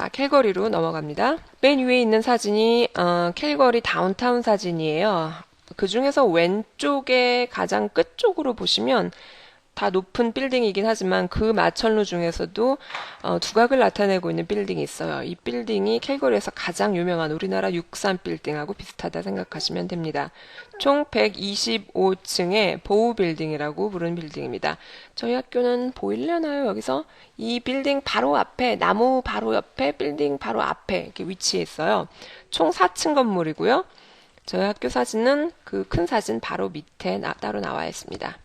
자, 캘거리로 넘어갑니다. 맨 위에 있는 사진이 어, 캘거리 다운타운 사진이에요. 그 중에서 왼쪽에 가장 끝 쪽으로 보시면 다 높은 빌딩이긴 하지만 그 마천루 중에서도 어, 두각을 나타내고 있는 빌딩이 있어요. 이 빌딩이 캘거리에서 가장 유명한 우리나라 63 빌딩하고 비슷하다 생각하시면 됩니다. 총 125층의 보우 빌딩이라고 부르는 빌딩입니다. 저희 학교는 보일려나요? 여기서 이 빌딩 바로 앞에 나무 바로 옆에 빌딩 바로 앞에 이렇게 위치해 있어요. 총 4층 건물이고요. 저희 학교 사진은 그 큰 사진 바로 밑에 나- 따로 나와 있습니다.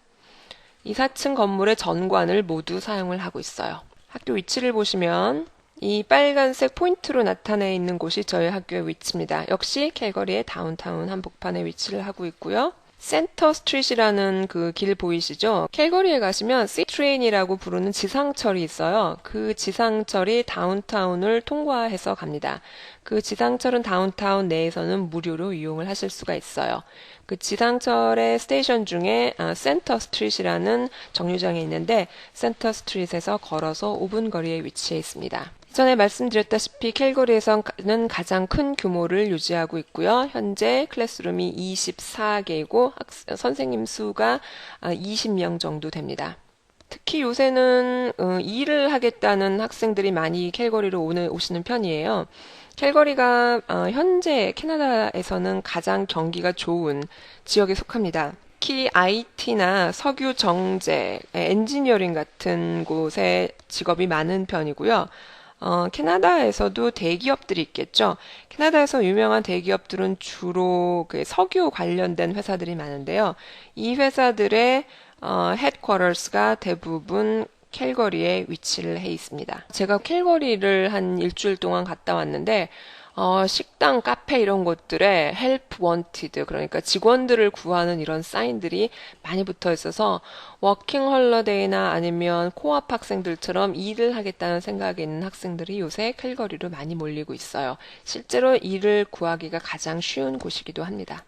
이 4층 건물의 전관을 모두 사용을 하고 있어요. 학교 위치를 보시면 이 빨간색 포인트로 나타내 있는 곳이 저희 학교의 위치입니다. 역시 캘거리의 다운타운 한복판에 위치를 하고 있고요. 센터 스트릿이라는 그 길 보이시죠? 캘거리에 가시면 시트레인이라고 부르는 지상철이 있어요. 그 지상철이 다운타운을 통과해서 갑니다. 그 지상철은 다운타운 내에서는 무료로 이용을 하실 수가 있어요. 그 지상철의 스테이션 중에 아, 센터 스트릿이라는 정류장이 있는데 센터 스트릿에서 걸어서 5분 거리에 위치해 있습니다. 전에 말씀드렸다시피 캘거리에서는 가장 큰 규모를 유지하고 있고요. 현재 클래스룸이 24개이고 선생님 수가 20명 정도 됩니다. 특히 요새는 어, 일을 하겠다는 학생들이 많이 캘거리로 오는, 오시는 편이에요. 캘거리가 어, 현재 캐나다에서는 가장 경기가 좋은 지역에 속합니다. 특히 IT나 석유 정제, 엔지니어링 같은 곳에 직업이 많은 편이고요. 어, 캐나다에서도 대기업들이 있겠죠. 캐나다에서 유명한 대기업들은 주로 그 석유 관련된 회사들이 많은데요. 이 회사들의 어, 헤드쿼터스가 대부분 캘거리에 위치를 해 있습니다. 제가 캘거리를 한 일주일 동안 갔다 왔는데 어, 식당, 카페 이런 곳들에 help wanted 그러니까 직원들을 구하는 이런 사인들이 많이 붙어 있어서 워킹 헐러데이나 아니면 코앞 학생들처럼 일을 하겠다는 생각이 있는 학생들이 요새 캘거리로 많이 몰리고 있어요. 실제로 일을 구하기가 가장 쉬운 곳이기도 합니다.